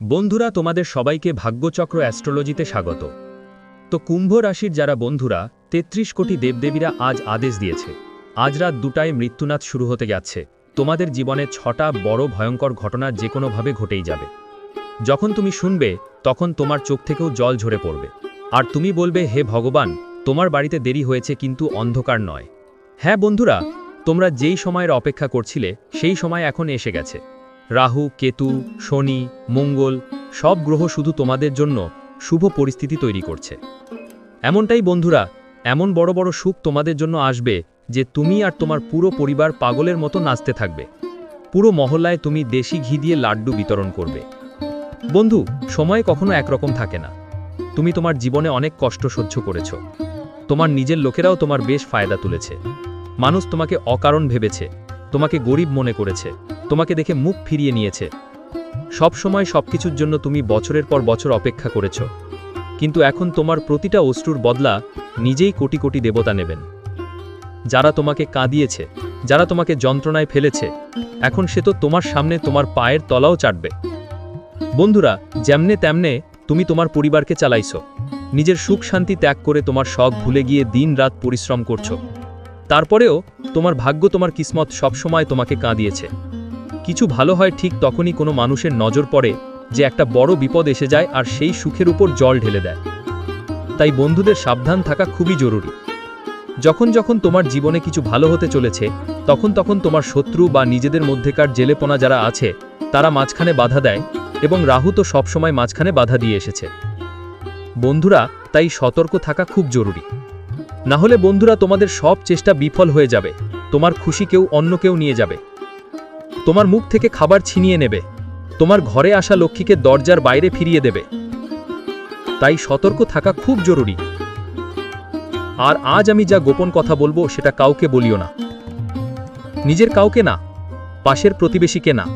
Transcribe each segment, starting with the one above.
বন্ধুরা, তোমাদের সবাইকে ভাগ্যচক্র অ্যাস্ট্রোলজিতে স্বাগত। তো কুম্ভ রাশির যারা বন্ধুরা, তেত্রিশ কোটি দেবদেবীরা আজ আদেশ দিয়েছে। আজ রাত দুটায় মৃত্যুনাথ শুরু হতে যাচ্ছে। তোমাদের জীবনে ছটা বড় ভয়ঙ্কর ঘটনা যে কোনোভাবে ঘটেই যাবে। যখন তুমি শুনবে, তখন তোমার চোখ থেকেও জল ঝরে পড়বে। আর তুমি বলবে, হে ভগবান, তোমার বাড়িতে দেরি হয়েছে কিন্তু অন্ধকার নয়। হ্যাঁ বন্ধুরা, তোমরা যেই সময়ের অপেক্ষা করছিলে, সেই সময় এখন এসে গেছে। রাহু, কেতু, শনি, মঙ্গল, সব গ্রহ শুধু তোমাদের জন্য শুভ পরিস্থিতি তৈরি করছে। এমনটাই বন্ধুরা, এমন বড় বড় সুখ তোমাদের জন্য আসবে যে তুমি আর তোমার পুরো পরিবার পাগলের মতো নাচতে থাকবে। পুরো মহল্লায় তুমি দেশি ঘি দিয়ে লাড্ডু বিতরণ করবে। বন্ধু, সময় কখনো একরকম থাকে না। তুমি তোমার জীবনে অনেক কষ্ট সহ্য করেছ। তোমার নিজের লোকেরাও তোমার বেশ ফায়দা তুলেছে। মানুষ তোমাকে অকারণ ভেবেছে। তোমাকে গরিব মনে করেছে, তোমাকে দেখে মুখ ফিরিয়ে নিয়েছে। সব সময় সবকিছুর জন্য তুমি বছরের পর বছর অপেক্ষা করেছ। কিন্তু এখন তোমার প্রতিটা অশ্রুর বদলা নিজেই কোটি কোটি দেবতা নেবেন। যারা তোমাকে কাঁদিয়েছে, যারা তোমাকে যন্ত্রণায় ফেলেছে, এখন সে তো তোমার সামনে তোমার পায়ের তলাও চাটবে। বন্ধুরা, যেমনে তেমনে তুমি তোমার পরিবারকে চালাইছ। নিজের সুখ শান্তি ত্যাগ করে তোমার শখ ভুলে গিয়ে দিন রাত পরিশ্রম করছ। তারপরেও তোমার ভাগ্য তোমার কিসমত সবসময় তোমাকে কাঁদিয়েছে। কিছু ভালো হয় ঠিক তখনই কোনো মানুষের নজর পড়ে যে একটা বড় বিপদ এসে যায় আর সেই সুখের উপর জল ঢেলে দেয়। তাই বন্ধুদের সাবধান থাকা খুবই জরুরি। যখন যখন তোমার জীবনে কিছু ভালো হতে চলেছে, তখন তখন তোমার শত্রু বা নিজেদের মধ্যেকার জেলেপোনা যারা আছে, তারা মাঝখানে বাধা দেয় এবং রাহু তো সবসময় মাঝখানে বাধা দিয়ে এসেছে। বন্ধুরা, তাই সতর্ক থাকা খুব জরুরি। না হলে বন্ধুরা তোমাদের সব চেষ্টা বিফল হয়ে যাবে। তোমার খুশি কেউ অন্য কেউ নিয়ে যাবে। তোমার মুখ থেকে খাবার ছিনিয়ে নেবে। তোমার ঘরে আসা লক্ষ্মীকে দরজার বাইরে ফিরিয়ে দেবে। তাই সতর্ক থাকা খুব জরুরি। আর আজ আমি যা গোপন কথা বলব সেটা কাউকে বলিও না। নিজের কাউকে না, পাশের প্রতিবেশীকে না।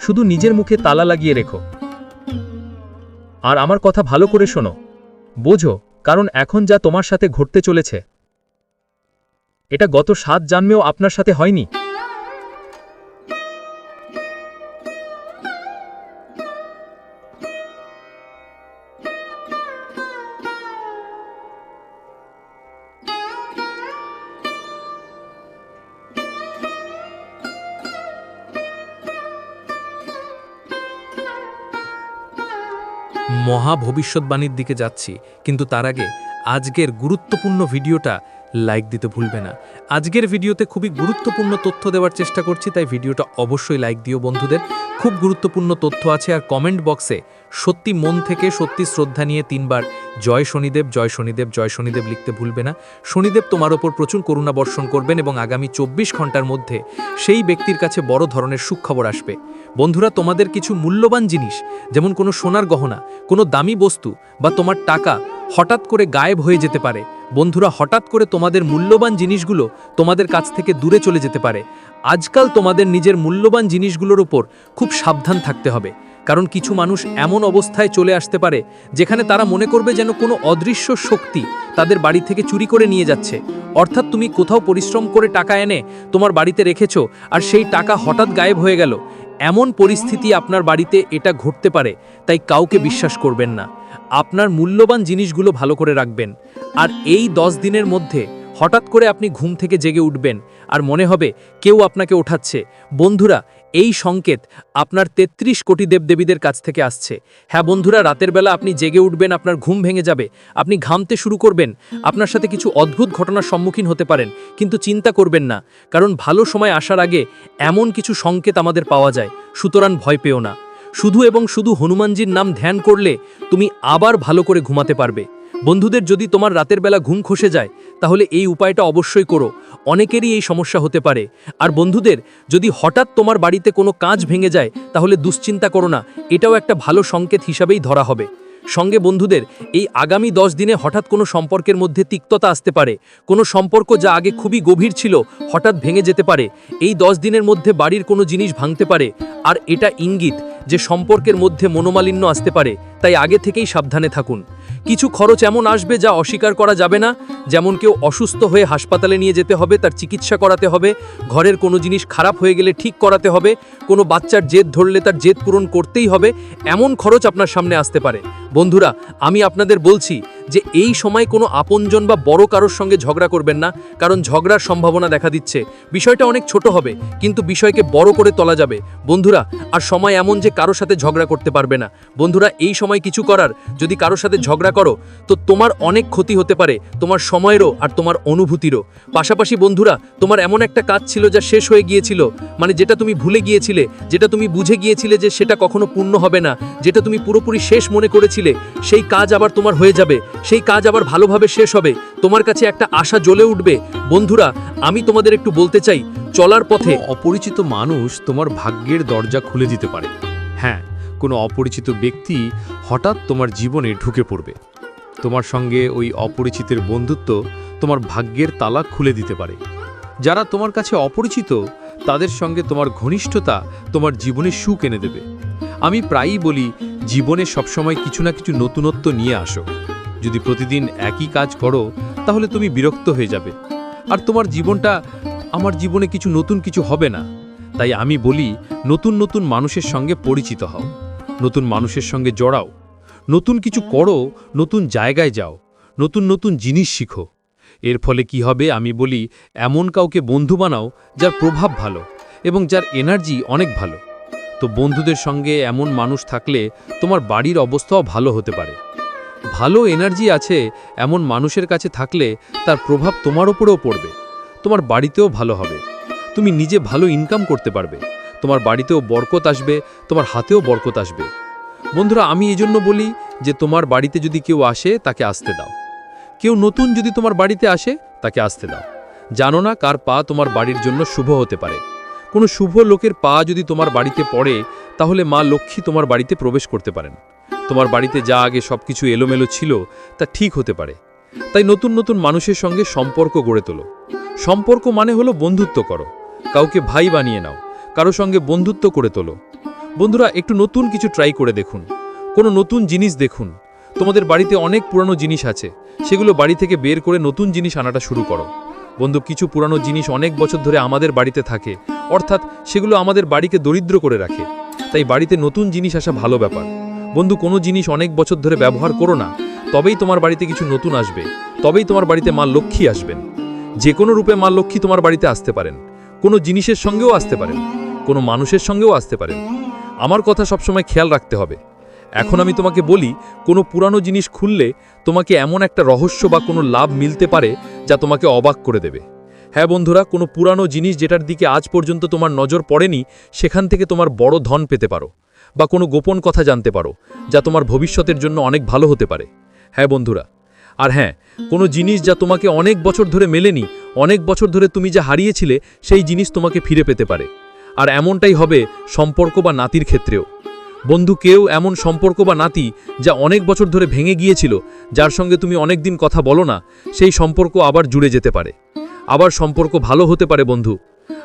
শুধু নিজের মুখে তালা লাগিয়ে রেখো। আর আমার কথা ভালো করে শোনো। বোঝো কারণ এখন যা তোমার সাথে ঘটতে চলেছে এটা গত সাত জন্মেও আপনার সাথে হয়নি। মহা ভবিষ্যৎবাণীর দিকে যাচ্ছি কিন্তু তার আগে আজকের গুরুত্বপূর্ণ ভিডিওটা লাইক দিতে ভুলবে না। আজকের ভিডিওতে খুবই গুরুত্বপূর্ণ তথ্য দেওয়ার চেষ্টা করছি, তাই ভিডিওটা অবশ্যই লাইক দিও বন্ধুদের। খুব গুরুত্বপূর্ণ তথ্য আছে আর কমেন্ট বক্সে সত্যি মন থেকে সত্যি শ্রদ্ধা নিয়ে তিনবার জয় শনিদেব জয় শনিদেব জয় শনিদেব লিখতে ভুলবে না। শনিদেব তোমার ওপর প্রচুর করুণা বর্ষণ করবেন এবং আগামী চব্বিশ ঘণ্টার মধ্যে সেই ব্যক্তির কাছে বড় ধরনের সুখবর আসবে। বন্ধুরা, তোমাদের কিছু মূল্যবান জিনিস, যেমন কোনো সোনার গহনা, কোনো দামি বস্তু বা তোমার টাকা হঠাৎ করে গায়েব হয়ে যেতে পারে। বন্ধুরা, হঠাৎ করে তোমাদের মূল্যবান জিনিসগুলো তোমাদের কাছ থেকে দূরে চলে যেতে পারে। আজকাল তোমাদের নিজের মূল্যবান জিনিসগুলোর ওপর খুব সাবধান থাকতে হবে। কারণ কিছু মানুষ এমন অবস্থায় চলে আসতে পারে, যেখানে তারা মনে করবে যেন কোনো অদৃশ্য শক্তি তাদের বাড়ি থেকে চুরি করে নিয়ে যাচ্ছে। অর্থাৎ তুমি কোথাও পরিশ্রম করে টাকা এনে তোমার বাড়িতে রেখেছো, আর সেই টাকা হঠাৎ গায়েব হয়ে গেল। এমন পরিস্থিতি আপনার বাড়িতে এটা ঘটতে পারে, তাই কাউকে বিশ্বাস করবেন না। আপনার মূল্যবান জিনিসগুলো ভালো করে রাখবেন। আর এই দশ দিনের মধ্যে হঠাৎ করে আপনি ঘুম থেকে জেগে উঠবেন, আর মনে হবে কেউ আপনাকে ওঠাচ্ছে। বন্ধুরা এই সংকেত আপনার ৩৩ কোটি দেবদেবীদের কাছ থেকে আসছে। হ্যাঁ বন্ধুরা, রাতের বেলা আপনি জেগে উঠবেন, আপনার ঘুম ভেঙে যাবে, আপনি ঘামতে শুরু করবেন, আপনার সাথে কিছু অদ্ভুত ঘটনার সম্মুখীন হতে পারেন, কিন্তু চিন্তা করবেন না, কারণ ভালো সময় আসার আগে এমন কিছু সংকেত আমাদের পাওয়া যায়, সুতরাং ভয় পেও না। শুধু এবং শুধু হনুমানজির নাম ধ্যান করলে তুমি আবার ভালো করে ঘুমাতে পারবে। বন্ধুদের যদি তোমার রাতের বেলা ঘুম খসে যায়, তাহলে এই উপায়টা অবশ্যই করো। অনেকেরই এই সমস্যা হতে পারে। আর বন্ধুদের, যদি হঠাৎ তোমার বাড়িতে কোনো কাজ ভেঙে যায়, তাহলে দুশ্চিন্তা করো না। এটাও একটা ভালো সংকেত হিসাবেই ধরা হবে। সঙ্গে বন্ধুদের, এই আগামী দশ দিনে হঠাৎ কোনো সম্পর্কের মধ্যে তিক্ততা আসতে পারে, কোনো সম্পর্ক যা আগে খুবই গভীর ছিল, হঠাৎ ভেঙে যেতে পারে, এই দশ দিনের মধ্যে বাড়ির কোনো জিনিস ভাঙতে পারে, আর এটা ইঙ্গিত যে সম্পর্কের মধ্যে মনোমালিন্য আসতে পারে, তাই আগে থেকেই সাবধানে থাকুন। কিছু খরচ এমন আসবে যা অস্বীকার করা যাবে না, যেমন কেউ অসুস্থ হয়ে হাসপাতালে নিয়ে যেতে হবে, তার চিকিৎসা করাতে হবে, ঘরের কোনো জিনিস খারাপ হয়ে গেলে ঠিক করাতে হবে, কোনো বাচ্চার জেদ ধরলে তার জেদ পূরণ করতেই হবে, এমন খরচ আপনার সামনে আসতে পারে। বন্ধুরা আমি আপনাদের বলছি যে এই সময় কোনো আপনজন বা বড় কারোর সঙ্গে ঝগড়া করবেন না, কারণ ঝগড়ার সম্ভাবনা দেখা দিচ্ছে। বিষয়টা অনেক ছোট হবে, কিন্তু বিষয়কে বড় করে তোলা যাবে। বন্ধুরা, আর সময় এমন যে কারোর সাথে ঝগড়া করতে পারবে না। বন্ধুরা, এই সময় কিছু করার, যদি কারোর সাথে ঝগড়া করো, তো তোমার অনেক ক্ষতি হতে পারে, তোমার সময়েরও আর তোমার অনুভূতিরও। পাশাপাশি বন্ধুরা, তোমার এমন একটা কাজ ছিল যা শেষ হয়ে গিয়েছিল মানে যেটা তুমি ভুলে গিয়েছিলে, যেটা তুমি বুঝে গিয়েছিলে যে সেটা কখনো পূর্ণ হবে না, যেটা তুমি পুরোপুরি শেষ মনে করেছিলে, সেই কাজ আবার তোমার হয়ে যাবে। সেই কাজ আবার ভালোভাবে শেষ হবে। তোমার কাছে একটা আশা জ্বলে উঠবে। বন্ধুরা, আমি তোমাদের একটু বলতে চাই, চলার পথে অপরিচিত মানুষ তোমার ভাগ্যের দরজা খুলে দিতে পারে। হ্যাঁ কোনো অপরিচিত ব্যক্তি হঠাৎ তোমার জীবনে ঢুকে পড়বে। তোমার সঙ্গে ওই অপরিচিতের বন্ধুত্ব তোমার ভাগ্যের তালা খুলে দিতে পারে। যারা তোমার কাছে অপরিচিত, তাদের সঙ্গে তোমার ঘনিষ্ঠতা তোমার জীবনে সুখ এনে দেবে। আমি প্রায়ই বলি, জীবনে সবসময় কিছু না কিছু নতুনত্ব নিয়ে আসো। যদি প্রতিদিন একই কাজ করো, তাহলে তুমি বিরক্ত হয়ে যাবে। আর তোমার জীবনটা, আমার জীবনে কিছু নতুন কিছু হবে না। তাই আমি বলি, নতুন নতুন মানুষের সঙ্গে পরিচিত হও। নতুন মানুষের সঙ্গে জড়াও। নতুন কিছু করো, নতুন জায়গায় যাও। নতুন নতুন জিনিস শিখো। এর ফলে কি হবে, আমি বলি, এমন কাউকে বন্ধু বানাও, যার প্রভাব ভালো এবং যার এনার্জি অনেক ভালো। তো বন্ধুদের সঙ্গে এমন মানুষ থাকলে তোমার বাড়ির অবস্থাও ভালো হতে পারে। ভালো এনার্জি আছে এমন মানুষের কাছে থাকলে তার প্রভাব তোমার ওপরেও পড়বে। তোমার বাড়িতেও ভালো হবে। তুমি নিজে ভালো ইনকাম করতে পারবে। তোমার বাড়িতেও বরকত আসবে, তোমার হাতেও বরকত আসবে। বন্ধুরা, আমি এই জন্য বলি যে তোমার বাড়িতে যদি কেউ আসে, তাকে আসতে দাও। কেউ নতুন যদি তোমার বাড়িতে আসে, তাকে আসতে দাও। জানো না কার পা তোমার বাড়ির জন্য শুভ হতে পারে। কোনো শুভ লোকের পা যদি তোমার বাড়িতে পড়ে, তাহলে মা লক্ষ্মী তোমার বাড়িতে প্রবেশ করতে পারেন। তোমার বাড়িতে যা আগে সব কিছু এলোমেলো ছিল, তা ঠিক হতে পারে। তাই নতুন নতুন মানুষের সঙ্গে সম্পর্ক গড়ে তোলো। সম্পর্ক মানে হলো বন্ধুত্ব করো। কাউকে ভাই বানিয়ে নাও, কারও সঙ্গে বন্ধুত্ব করে তোলো। বন্ধুরা, একটু নতুন কিছু ট্রাই করে দেখুন। কোনো নতুন জিনিস দেখুন। তোমাদের বাড়িতে অনেক পুরানো জিনিস আছে। সেগুলো বাড়ি থেকে বের করে নতুন জিনিস আনাটা শুরু করো। বন্ধু, কিছু পুরানো জিনিস অনেক বছর ধরে আমাদের বাড়িতে থাকে। অর্থাৎ সেগুলো আমাদের বাড়িকে দরিদ্র করে রাখে। তাই বাড়িতে নতুন জিনিস আসা ভালো ব্যাপার। বন্ধু, কোনো জিনিস অনেক বছর ধরে ব্যবহার করো না। তবেই তোমার বাড়িতে কিছু নতুন আসবে। তবেই তোমার বাড়িতে মা লক্ষ্মী আসবেন। যে কোনো রূপে মা লক্ষ্মী তোমার বাড়িতে আসতে পারেন। কোনো জিনিসের সঙ্গেও আসতে পারেন। কোনো মানুষের সঙ্গেও আসতে পারেন। আমার কথা সবসময় খেয়াল রাখতে হবে। এখন আমি তোমাকে বলি, কোনো পুরানো জিনিস খুললে তোমাকে এমন একটা রহস্য বা কোনো লাভ মিলতে পারে যা তোমাকে অবাক করে দেবে। হ্যাঁ বন্ধুরা, কোনো পুরানো জিনিস যেটার দিকে আজ পর্যন্ত তোমার নজর পড়েনি, সেখান থেকে তোমার বড় ধন পেতে পারো। বা কোনো গোপন কথা জানতে পারো, যা তোমার ভবিষ্যতের জন্য অনেক ভালো হতে পারে। হ্যাঁ বন্ধুরা, আর হ্যাঁ কোনো জিনিস যা তোমাকে অনেক বছর ধরে মেলেনি, অনেক বছর ধরে তুমি যা হারিয়েছিলে, সেই জিনিস তোমাকে ফিরে পেতে পারে। আর এমনটাই হবে সম্পর্ক বা নাতির ক্ষেত্রেও। বন্ধু কেউ এমন সম্পর্ক বা নাতি যা অনেক বছর ধরে ভেঙে গিয়েছিল, যার সঙ্গে তুমি অনেক দিন কথা বলো না, সেই সম্পর্ক আবার জুড়ে যেতে পারে। আবার সম্পর্ক ভালো হতে পারে বন্ধু।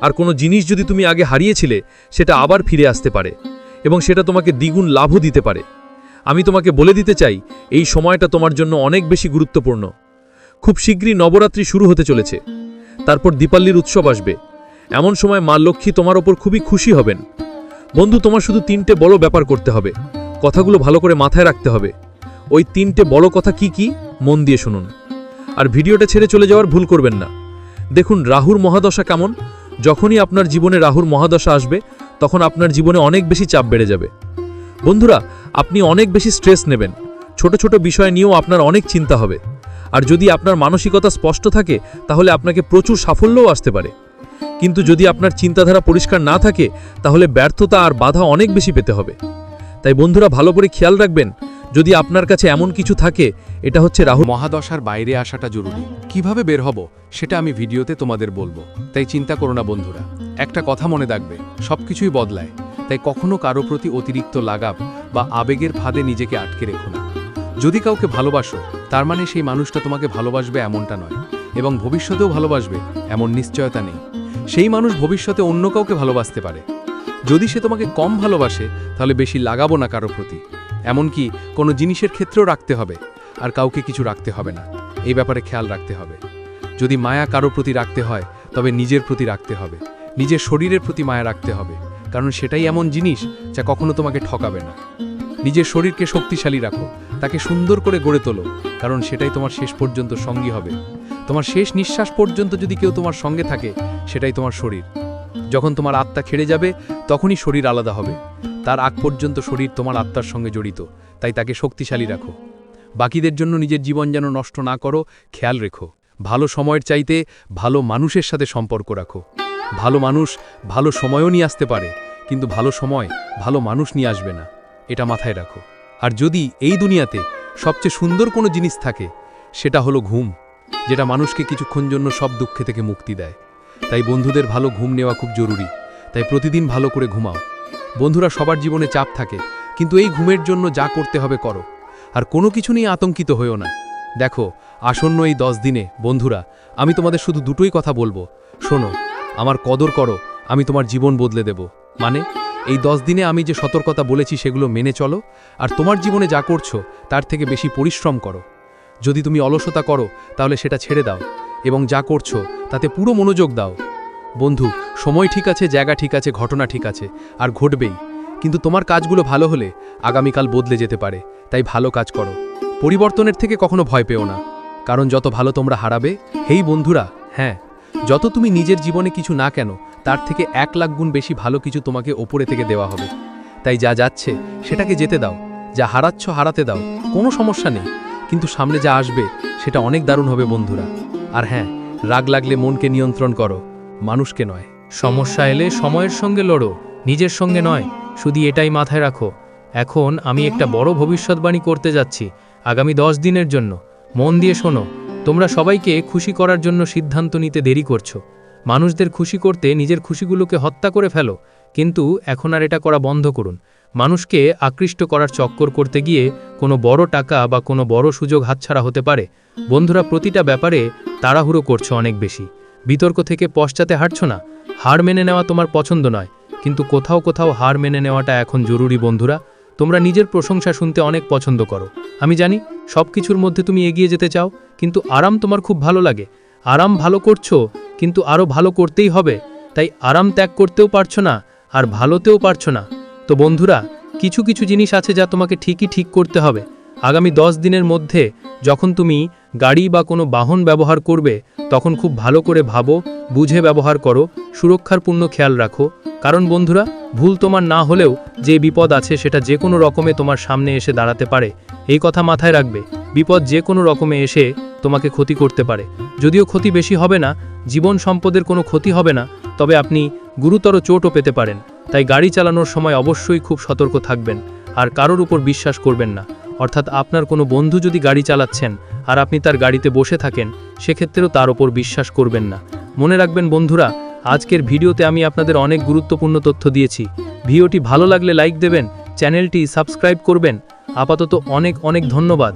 আর কোনো জিনিস যদি তুমি আগে হারিয়েছিলে, সেটা আবার ফিরে আসতে পারে। এবং সেটা তোমাকে দ্বিগুণ লাভও দিতে পারে। আমি তোমাকে বলে দিতে চাই, এই সময়টা তোমার জন্য অনেক বেশি গুরুত্বপূর্ণ। খুব শীঘ্রই নবরাত্রি শুরু হতে চলেছে। তারপর দীপাল্লির উৎসব আসবে। এমন সময় মা লক্ষ্মী তোমার ওপর খুবই খুশি হবেন। বন্ধু, তোমার শুধু তিনটে বড় ব্যাপার করতে হবে। কথাগুলো ভালো করে মাথায় রাখতে হবে। ওই তিনটে বড় কথা কি কি, মন দিয়ে শুনুন। আর ভিডিওটা ছেড়ে চলে যাওয়ার ভুল করবেন না। দেখুন, রাহুর মহাদশা কেমন? যখনই আপনার জীবনে রাহুর মহাদশা আসবে তখন আপনার জীবনে অনেক বেশি চাপ বেড়ে যাবে। বন্ধুরা, আপনি অনেক বেশি স্ট্রেস নেবেন। ছোট ছোট বিষয় নিয়েও আপনার অনেক চিন্তা হবে। আর যদি আপনার মানসিকতা স্পষ্ট থাকে, তাহলে আপনাকে প্রচুর সাফল্যও আসতে পারে। কিন্তু যদি আপনার চিন্তাধারা পরিষ্কার না থাকে, তাহলে ব্যর্থতা আর বাধা অনেক বেশি পেতে হবে। তাই বন্ধুরা, ভালো করে খেয়াল রাখবেন যদি আপনার কাছে এমন কিছু থাকে, এটা হচ্ছে রাহু মহাদশার বাইরে আসাটা জরুরি। কীভাবে বের হব, সেটা আমি ভিডিওতে তোমাদের বলব। তাই চিন্তা করো না বন্ধুরা। একটা কথা মনে রাখবে, সবকিছুই বদলায়। তাই কখনো কারও প্রতি অতিরিক্ত লাগাব বা আবেগের ফাঁদে নিজেকে আটকে রেখো না। যদি কাউকে ভালোবাসো, তার মানে সেই মানুষটা তোমাকে ভালোবাসবে এমনটা নয়। এবং ভবিষ্যতেও ভালোবাসবে, এমন নিশ্চয়তা নেই। সেই মানুষ ভবিষ্যতে অন্য কাউকে ভালোবাসতে পারে। যদি সে তোমাকে কম ভালোবাসে, তাহলে বেশি লাগাবো না কারও প্রতি। এমনকি কোনো জিনিসের ক্ষেত্রেও রাখতে হবে, আর কাউকে কিছু রাখতে হবে না। এই ব্যাপারে খেয়াল রাখতে হবে। যদি মায়া কারও প্রতি রাখতে হয়, তবে নিজের প্রতি রাখতে হবে। নিজের শরীরের প্রতি মায়া রাখতে হবে, কারণ সেটাই এমন জিনিস যা কখনো তোমাকে ঠকাবে না। নিজের শরীরকে শক্তিশালী রাখো, তাকে সুন্দর করে গড়ে তোলো, কারণ সেটাই তোমার শেষ পর্যন্ত সঙ্গী হবে। তোমার শেষ নিঃশ্বাস পর্যন্ত যদি কেউ তোমার সঙ্গে থাকে, সেটাই তোমার শরীর। যখন তোমার আত্মা খেড়ে যাবে, তখনই শরীর আলাদা হবে। তার আগ পর্যন্ত শরীর তোমার আত্মার সঙ্গে জড়িত, তাই তাকে শক্তিশালী রাখো। বাকিদের জন্য নিজের জীবন যেন নষ্ট না করো, খেয়াল রেখো। ভালো সময়ের চাইতে ভালো মানুষের সাথে সম্পর্ক রাখো। ভালো মানুষ ভালো সময়ও নিয়ে আসতে পারে, কিন্তু ভালো সময় ভালো মানুষ নিয়ে আসবে না। এটা মাথায় রাখো। আর যদি এই দুনিয়াতে সবচেয়ে সুন্দর কোনো জিনিস থাকে, সেটা হলো ঘুম, যেটা মানুষকে কিছুক্ষণ জন্য সব দুঃখে থেকে মুক্তি দেয়। তাই বন্ধুদের ভালো ঘুম নেওয়া খুব জরুরি। তাই প্রতিদিন ভালো করে ঘুমাও। বন্ধুরা, সবার জীবনে চাপ থাকে, কিন্তু এই ঘুমের জন্য যা করতে হবে করো। আর কোনো কিছু নিয়ে আতঙ্কিত হয়েও না। দেখো, আসন্ন এই দশ দিনে, বন্ধুরা, আমি তোমাদের শুধু দুটোই কথা বলব। শোনো, আমার কদর করো, আমি তোমার জীবন বদলে দেব। মানে এই দশ দিনে আমি যে সতর্কতা বলেছি সেগুলো মেনে চলো, আর তোমার জীবনে যা করছ, তার থেকে বেশি পরিশ্রম করো। যদি তুমি অলসতা করো, তাহলে সেটা ছেড়ে দাও, এবং যা করছ, তাতে পুরো মনোযোগ দাও। বন্ধু, সময় ঠিক আছে, জায়গা ঠিক আছে, ঘটনা ঠিক আছে, আর ঘটবেই। কিন্তু তোমার কাজগুলো ভালো হলে আগামীকাল বদলে যেতে পারে, তাই ভালো কাজ করো। পরিবর্তনের থেকে কখনো ভয় পেও না। কারণ যত ভালো তোমরা হারাবে, হেই বন্ধুরা হ্যাঁ যত তুমি নিজের জীবনে কিছু না কেন, তার থেকে এক লাখ গুণ বেশি ভালো কিছু তোমাকে ওপরে থেকে দেওয়া হবে। তাই যা যাচ্ছে, সেটাকে যেতে দাও, যা হারাচ্ছ হারাতে দাও, কোনো সমস্যা নেই। কিন্তু সামনে যা আসবে, সেটা অনেক দারুণ হবে বন্ধুরা। আর হ্যাঁ রাগ লাগলে মনকে নিয়ন্ত্রণ করো। মানুষকে নয়। সমস্যা এলে সময়ের সঙ্গে লড়ো, নিজের সঙ্গে নয়। শুধু এটাই মাথায় রাখো। এখন আমি একটা বড় ভবিষ্যৎবাণী করতে যাচ্ছি, আগামী দশ দিনের জন্য। মন দিয়ে শোনো, তোমরা সবাইকে খুশি করার জন্য সিদ্ধান্ত নিতে দেরি করছ। মানুষদের খুশি করতে নিজের খুশিগুলোকে হত্যা করে ফেলো, কিন্তু এখন আর এটা করা বন্ধ করুন। মানুষকে আকৃষ্ট করার চক্কর করতে গিয়ে কোনো বড় টাকা বা কোনো বড় সুযোগ হাতছাড়া হতে পারে। বন্ধুরা, প্রতিটা ব্যাপারে তাড়াহুড়ো করছ অনেক বেশি। বিতর্ক থেকে পশ্চাতে হাঁটছো না? হার মেনে নেওয়া তোমার পছন্দ নয়। কিন্তু কোথাও কোথাও হার মেনে নেওয়াটা এখন জরুরি বন্ধুরা। তোমরা নিজের প্রশংসা শুনতে অনেক পছন্দ করো। আমি জানি সব কিছুর মধ্যে তুমি এগিয়ে যেতে চাও, কিন্তু আরাম তোমার খুব ভালো লাগে। আরাম ভালো করছ, কিন্তু আরও ভালো করতেই হবে। তাই আরাম ত্যাগ করতেও পারছ না, আর ভালোতেও পারছ না। তো বন্ধুরা, কিছু কিছু জিনিস আছে যা তোমাকে ঠিকই ঠিক করতে হবে। আগামী দশ দিনের মধ্যে যখন তুমি গাড়ি বা কোনো বাহন ব্যবহার করবে, তখন খুব ভালো করে ভাবো, বুঝে ব্যবহার করো সুরক্ষার পূর্ণ খেয়াল রাখো। কারণ বন্ধুরা, ভুল তোমার না হলেও যে বিপদ আছে সেটা যে কোনো রকমে তোমার সামনে এসে দাঁড়াতে পারে। এই কথা মাথায় রাখবে, বিপদ যে কোনো রকমে এসে তোমাকে ক্ষতি করতে পারে। যদিও ক্ষতি বেশি হবে না, জীবন সম্পদের কোনো ক্ষতি হবে না, তবে আপনি গুরুতর চোটও পেতে পারেন। তাই গাড়ি চালানোর সময় অবশ্যই খুব সতর্ক থাকবেন, আর কারোর উপর বিশ্বাস করবেন না। অর্থাৎ আপনার কোনো বন্ধু যদি গাড়ি চালাচ্ছেন আর আপনি তার গাড়িতে বসে থাকেন, সেক্ষেত্রেও তার ওপর বিশ্বাস করবেন না। মনে রাখবেন বন্ধুরা, আজকের ভিডিওতে আমি আপনাদের অনেক গুরুত্বপূর্ণ তথ্য দিয়েছি। ভিডিওটি ভালো লাগলে লাইক দেবেন, চ্যানেলটি সাবস্ক্রাইব করবেন। আপাতত অনেক অনেক ধন্যবাদ।